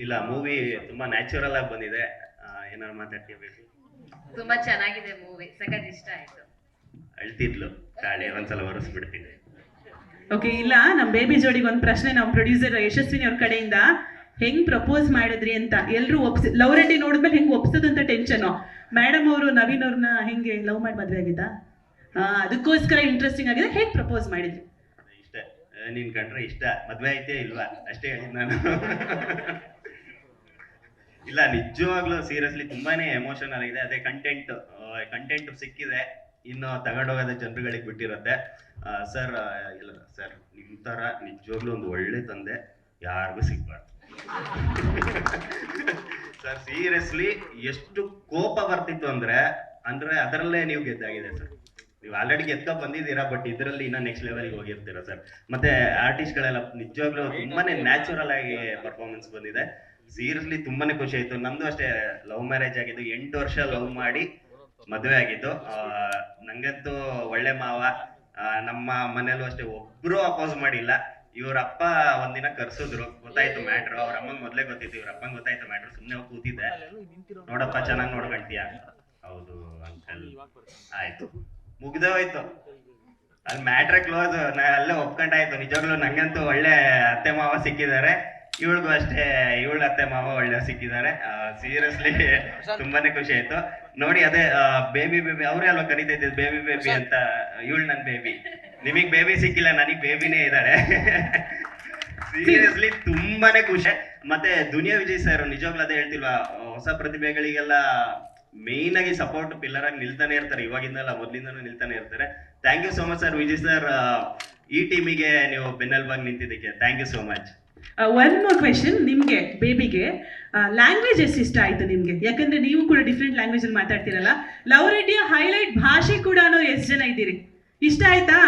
ಇಲ್ಲ ಮೂವಿ ತುಂಬಾ ನ್ಯಾಚುರಲ್ ಆಗಿ ಬಂದಿದೆ. ಏನಾದ್ರು ಮಾತಾಡ್ತಿರ್ಬೇಕು ತುಂಬಾ ಚೆನ್ನಾಗಿದೆ ಮೂವಿ ಸಖತ್ ಇಷ್ಟ ಆಯ್ತು. ಅಳ್ತಿದ್ಲು. ತಾಳಿ ಒಂದ್ಸಲ ಬರಸ್ಬಿಡ್ತೀನಿ ಓಕೆ ಇಲ್ಲ ನಮ್ಮ ಬೇಬಿ ಜೋಡಿಗೆ ಒಂದು ಪ್ರಶ್ನೆ ನಾವು ಪ್ರೊಡ್ಯೂಸರ್ ಯಶಸ್ವಿನಿ ಅವ್ರ ಕಡೆಯಿಂದ. ಹೆಂಗ್ ಪ್ರಪೋಸ್ ಮಾಡಿದ್ರಿ ಅಂತ ಎಲ್ರು ಒಪ್ಸಿ ಲವ್ ರೆಡ್ಡಿ ನೋಡಿದ್ಮೇಲೆ ಹೆಂಗ್ ಒಪ್ಸೋದು ಅಂತ ಟೆನ್ಷನ್ ಮೇಡಮ್ ಅವರು ನವೀನ್ ಅವ್ರನ್ನ ಹೆಂಗೆ ಲವ್ ಮಾಡಿ ಮದ್ವೆ ಆಗಿದ್ದ? ಆ, ಅದಕ್ಕೋಸ್ಕರ ಇಂಟ್ರೆಸ್ಟಿಂಗ್ ಆಗಿದೆ. ಹೇಗ್ ಪ್ರಪೋಸ್ ಮಾಡಿದ್ರಿ? ಇಷ್ಟ. ನೀನ್ ನಿನ್ ಕಂಡ್ರೆ ಇಷ್ಟ. ಮದ್ವೆ ಐತೆ ಇಲ್ವಾ? ಅಷ್ಟೇ ಹೇಳಿದ್ ನಾನು. ಇಲ್ಲ, ನಿಜವಾಗ್ಲೂ ಸೀರಿಯಸ್ಲಿ ತುಂಬಾನೇ ಎಮೋಷನಲ್ ಆಗಿದೆ. ಅದೇ ಕಂಟೆಂಟ್ ಕಂಟೆಂಟ್ ಸಿಕ್ಕಿದೆ. ಇನ್ನು ತಗೊಂಡೋಗೋದ ಜನರುಗಳಿಗೆ ಬಿಟ್ಟಿರುತ್ತೆ. ಸರ್ ಇಲ್ಲ ಸರ್ ನಿಮ್ ತರ ನಿಜವಾಗ್ಲೂ ಒಂದು ಒಳ್ಳೆ ತಂದೆ ಯಾರಿಗೂ ಸಿಗ್ಬಾರ್ದು. ಸರ್ ಸೀರಿಯಸ್ಲಿ ಎಷ್ಟು ಕೋಪ ಬರ್ತಿತ್ತು ಅಂದ್ರೆ ಅಂದ್ರೆ ಅದರಲ್ಲೇ ನೀವು ಗೆದ್ದಾಗಿದೆ ಸರ್ ನೀವು ಆಲ್ರೆಡಿ ಗೆದ್ಕೊ ಬಂದಿದ್ದೀರಾ ಬಟ್ ಇದರಲ್ಲಿ ಇನ್ನ ನೆಕ್ಸ್ಟ್ ಲೆವೆಲ್ಗೆ ಹೋಗಿರ್ತೀರಾ ಸರ್ ಮತ್ತೆ ಆರ್ಟಿಸ್ಟ್ ಗಳೆಲ್ಲ ನಿಜವಾಗ್ಲೂ ತುಂಬಾನೇ ನ್ಯಾಚುರಲ್ ಆಗಿ ಪರ್ಫಾರ್ಮೆನ್ಸ್ ಬಂದಿದೆ. ಸೀರಿಯಸ್ಲಿ ತುಂಬಾನೇ ಖುಷಿ ಆಯ್ತು. ನಮ್ದು ಅಷ್ಟೇ ಲವ್ ಮ್ಯಾರೇಜ್ ಆಗಿದ್ದು ಎಂಟು ವರ್ಷ ಲವ್ ಮಾಡಿ ಮದುವೆ ಆಗಿದ್ದು. ನಂಗಂತೂ ಒಳ್ಳೆ ಮಾವ. ನಮ್ಮ ಮನೇಲೂ ಅಷ್ಟೇ ಒಬ್ರು ಅಪೋಸ್ ಮಾಡಿಲ್ಲ. ಇವ್ರ ಅಪ್ಪ ಒಂದಿನ ಕರ್ಸಿದ್ರು. ಗೊತ್ತಾಯ್ತು ಮ್ಯಾಟ್ರು ಅವ್ರ ಅಮ್ಮಂಗ್ ಮೊದ್ಲೇ ಗೊತ್ತಿತ್ತು. ಇವ್ರ ಅಪ್ಪಂಗ್ ಗೊತ್ತಾಯ್ತು ಮ್ಯಾಟ್ರ್ ಸುಮ್ನೆ ಹೋಗಿ ಕೂತಿದ್ದೆ. ನೋಡಪ್ಪ, ಚೆನ್ನಾಗ್ ನೋಡ್ಕೊಂತೀಯ? ಹೌದು ಅಂಕಲ್ ಆಯ್ತು. ಮುಗ್ದೇ ಹೋಯ್ತು. ಅಲ್ಲಿ ಮ್ಯಾಟ್ರೆ ಕ್ಲೋಸ್ ನಾ ಅಲ್ಲೇ ಒಪ್ಕೊಂಡಾಯ್ತು. ನಿಜವಾಗ್ಲೂ ನಂಗಂತೂ ಒಳ್ಳೆ ಅತ್ತೆ ಮಾವ ಸಿಕ್ಕಿದ್ದಾರೆ. ಇವಳಿಗೂ ಅಷ್ಟೇ ಇವಳ ಅತ್ತೆ ಮಾವ ಒಳ್ಳೆ ಸಿಕ್ಕಿದ್ದಾರೆ. ಸೀರಿಯಸ್ಲಿ ತುಂಬಾನೇ ಖುಷಿ ಆಯ್ತು. ನೋಡಿ ಅದೇ ಬೇಬಿ ಬೇಬಿ ಅವರೇ ಅಲ್ವಾ ಕರೀತಾ ಇದ್ದಿದ್ದು ಬೇಬಿ ಬೇಬಿ ಅಂತ ಇವಳು ನನ್ ಬೇಬಿ ನಿಮಗ್ ಬೇಬಿ ಸಿಕ್ಕಿಲ್ಲ ನನಗ್ ಬೇಬಿನೇ ಇದ್ದಾಳೆ ಸೀರಿಯಸ್ಲಿ ತುಂಬಾನೇ ಖುಷಿ. ಮತ್ತೆ ದುನಿಯಾ ವಿಜಯ್ ಸರ್ ನಿಜವಾಗ್ಲೂ ಅದೇ ಹೇಳ್ತಿಲ್ವಾ? ಹೊಸ ಪ್ರತಿಭೆಗಳಿಗೆಲ್ಲ ಮೇನ್ ಆಗಿ ಸಪೋರ್ಟ್ ಪಿಲ್ಲರ್ ಆಗಿ ನಿಲ್ತಾನೆ ಇರ್ತಾರೆ. ಇವಾಗಿಂದಲ್ಲ ಮೊದ್ಲಿಂದನೂ ನಿಲ್ತಾನೆ ಇರ್ತಾರೆ. Thank you so much sir Vijay sir ಈ ಟೀಮಿಗೆ ನೀವು ಬೆನ್ನೆಲ್ಬಾಗಿ ನಿಂತಿದ್ದಕ್ಕೆ. Thank you so much one more question ನಿಮಗೆ ಬೇಬಿಗೆ ಲ್ಯಾಂಗ್ವೇಜ್ ಎಷ್ಟು ಇಷ್ಟ ಆಯಿತು ನಿಮಗೆ. ಯಾಕಂದ್ರೆ ನೀವು ಕೂಡ ಡಿಫ್ರೆಂಟ್ ಲ್ಯಾಂಗ್ವೇಜ್ ಅಲ್ಲಿ ಮಾತಾಡ್ತೀರಲ್ಲ. ಲವ್ ರೆಡ್ಡಿಯ ಹೈಲೈಟ್ ಭಾಷೆ ಕೂಡ ಎಷ್ಟು ಜನ ಇದ್ದೀರಿ? ಇಷ್ಟ ಆಯ್ತಾ?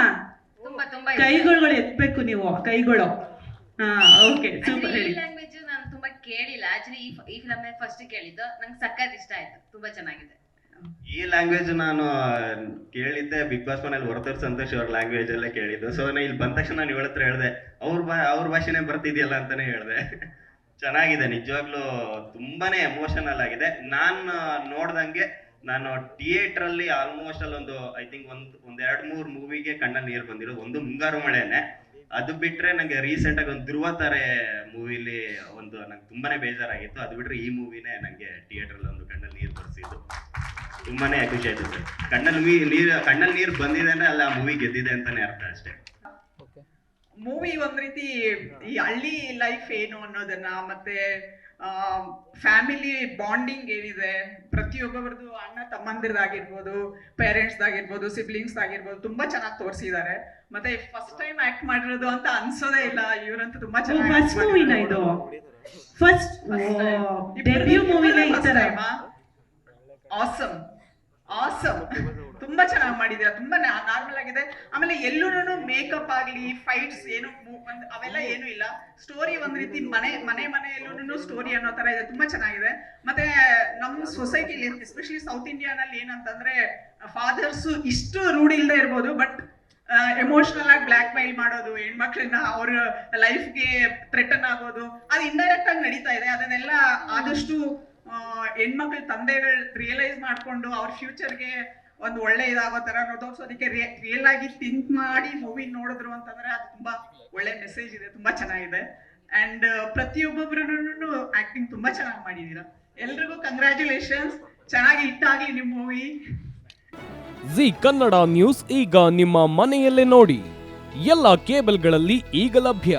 ತುಂಬಾ ತುಂಬಾ ಇಷ್ಟ. ಕೈಗಳು ಎತ್ಬೇಕು ನೀವು ಕೈಗಳು. ಆ ಓಕೆ ಸೂಪರ್ ಹೇಳಿ. ಲ್ಯಾಂಗ್ವೇಜ್ ನಾನು ತುಂಬಾ ಕೇಳಿಲ್ಲ. ಆಕ್ಚುಲಿ ಈ ಈ ಫಿಲಮ್ ಫಸ್ಟ್ ಕೇಳಿದ್ದು ನಂಗೆ ಸಕ್ಕತ್ ಇಷ್ಟ ಆಯ್ತು. ತುಂಬಾ ಚೆನ್ನಾಗಿದೆ. ಈ ಲ್ಯಾಂಗ್ವೇಜ್ ನಾನು ಕೇಳಿದ್ದೆ ಬಿಗ್ ಬಾಸ್ ಮನೇಲಿ ಹೊರತರ್ ಸಂತೋಷ್ ಅವ್ರ ಲ್ಯಾಂಗ್ವೇಜ್ ಎಲ್ಲ ಕೇಳಿದ್ದು. ಸೊ ನಾ ಇಲ್ಲಿ ಬಂದ ತಕ್ಷಣ ನಾನು ಹತ್ರ ಹೇಳ್ದೆ, ಅವ್ರ ಬಾ, ಅವ್ರ ಭಾಷೆನೇ ಬರ್ತಿದ್ಯಲ್ಲ ಅಂತಾನೆ ಹೇಳಿದೆ. ಚೆನ್ನಾಗಿದೆ, ನಿಜವಾಗ್ಲೂ ತುಂಬಾನೇ ಎಮೋಷನಲ್ ಆಗಿದೆ. ನಾನು ನೋಡ್ದಂಗೆ ನಾನು ಥಿಯೇಟರ್ ಅಲ್ಲಿ ಆಲ್ಮೋಸ್ಟ್ ಅಲ್ಲಿ ಒಂದು ಐ ಥಿಂಕ್ ಒಂದ್ ಒಂದ್ ಎರಡ್ ಮೂರ್ ಮೂವಿಗೆ ಕಣ್ಣಲ್ಲಿ ನೀರು ಬಂದಿರೋದು. ಒಂದು ಮುಂಗಾರು ಮಳೆನೆ. ಅದು ಬಿಟ್ರೆ ನಂಗೆ ರೀಸೆಂಟ್ ಆಗಿ ಒಂದು ಧ್ರುವ ತಾರೆ ಮೂವಿಲಿ ಒಂದು ನಂಗೆ ತುಂಬಾನೇ ಬೇಜಾರಾಗಿತ್ತು. ಅದು ಬಿಟ್ರೆ ಈ ಮೂವಿನೇ ನಂಗೆ ಥಿಯೇಟರ್ ಅಲ್ಲಿ ಒಂದು ಕಣ್ಣಲ್ಲಿ ನೀರು ಬರ್ಸಿದ್ದು. ತುಂಬಾನೇ ಖುಷಿ ಆಯ್ತು ಸರ್. ಕಣ್ಣಲ್ಲಿ ನೀರ್ ನೀರು ಕಣ್ಣಲ್ಲಿ ನೀರು ಬಂದಿದೆ ಅಂದ್ರೆ ಅಲ್ಲಿ ಆ ಮೂವಿ ಗೆದ್ದಿದೆ ಅಂತಾನೆ ಅರ್ಥ ಅಷ್ಟೇ. ಮೂವಿ ಒಂದ್ ರೀತಿ ಈ ಹಳ್ಳಿ ಲೈಫ್ ಏನು ಅನ್ನೋದನ್ನ ಮತ್ತೆ ಫ್ಯಾಮಿಲಿ ಬಾಂಡಿಂಗ್ ಏನಿದೆ ಪ್ರತಿಯೊಬ್ಬರದು ಅಣ್ಣ ತಮ್ಮಂದಿರದಾಗಿರ್ಬೋದು ಪೇರೆಂಟ್ಸ್ ಆಗಿರ್ಬೋದು ಸಿಬ್ಲಿಂಗ್ಸ್ ಆಗಿರ್ಬೋದು ತುಂಬಾ ಚೆನ್ನಾಗಿ ತೋರಿಸಿದ್ದಾರೆ ಮತ್ತೆ ಫಸ್ಟ್ ಟೈಮ್ ಆಕ್ಟ್ ಮಾಡಿರೋದು ಅಂತ ಅನ್ಸೋದೇ ಇಲ್ಲ ಇವರಂತೂ ತುಂಬಾ ಚೆನ್ನಾಗಿ ಫಸ್ಟ್ ಮೂವಿನ ಇದು? ಫಸ್ಟ್ ಡೆಬ್ಯೂ ಮೂವಿನೇ ಈ ತರ? ಆಸಮ್ ಆಸಮ್ ತುಂಬಾ ಚೆನ್ನಾಗಿ ಮಾಡಿದೀರ ತುಂಬಾ ನಾರ್ಮಲ್ ಆಗಿದೆ. ಆಮೇಲೆ ಎಲ್ಲೂ ಮೇಕಪ್ ಆಗ್ಲಿ ಫೈಟ್ಸ್ ಏನು ಅವೆಲ್ಲ ಏನು ಇಲ್ಲ. ಸ್ಟೋರಿ ಒಂದ್ ರೀತಿ ಮನೆ ಮನೆ ಮನೆಯಲ್ಲೂ ಸ್ಟೋರಿ ಅನ್ನೋ ತರ ಇದೆ. ತುಂಬಾ ಚೆನ್ನಾಗಿದೆ. ಮತ್ತೆ ನಮ್ಮ ಸೊಸೈಟಿಲಿ ಎಸ್ಪೆಷಲಿ ಸೌತ್ ಇಂಡಿಯಾನಲ್ಲಿ ಏನಂತಂದ್ರೆ ಫಾದರ್ಸ್ ಇಷ್ಟು ರೂಢಿ ಇಲ್ಲದೆ ಇರ್ಬೋದು ಬಟ್ ಎಮೋಷನಲ್ ಆಗಿ ಬ್ಲಾಕ್ ಮೇಲ್ ಮಾಡೋದು ಹೆಣ್ಮಕ್ಳನ್ನ ಅವ್ರ ಲೈಫ್ಗೆ ಥ್ರೆಟನ್ ಆಗೋದು ಅದು ಇಂಡೈರೆಕ್ಟ್ ಆಗಿ ನಡೀತಾ ಇದೆ. ಅದನ್ನೆಲ್ಲ ಆದಷ್ಟು ಹೆಣ್ಮಕ್ಳ ತಂದೆಗಳು ರಿಯಲೈಸ್ ಮಾಡ್ಕೊಂಡು ಅವ್ರ ಫ್ಯೂಚರ್ಗೆ ಒಂದು ಒಳ್ಳೆ ಇದಾಗೋ ತರ ಅದಕ್ಕೆ ರಿಯಲ್ ಆಗಿ ಥಿಂಕ್ ಮಾಡಿ ಮೂವಿ ನೋಡಿದ್ರು ಅಂತಂದ್ರೆ ಅದು ತುಂಬಾ ಒಳ್ಳೆ ಮೆಸೇಜ್ ಇದೆ, ತುಂಬಾ ಚೆನ್ನಾಗಿದೆ. ಅಂಡ್ ಪ್ರತಿಯೊಬ್ಬೊಬ್ರು ಆಕ್ಟಿಂಗ್ ತುಂಬಾ ಚೆನ್ನಾಗಿ ಮಾಡಿದೀರಾ. ಎಲ್ರಿಗೂ ಕಂಗ್ರ್ಯಾಚುಲೇಷನ್ಸ್ ಚೆನ್ನಾಗಿ ಹಿಟ್ ನಿಮ್ಮ ನಿಮ್ ಮೂವಿ ಜಿ ಕನ್ನಡ ನ್ಯೂಸ್ ಈಗ ನಿಮ್ಮ ಮನೆಯಲ್ಲೇ ನೋಡಿ. ಎಲ್ಲ ಕೇಬಲ್ಗಳಲ್ಲಿ ಈಗ ಲಭ್ಯ.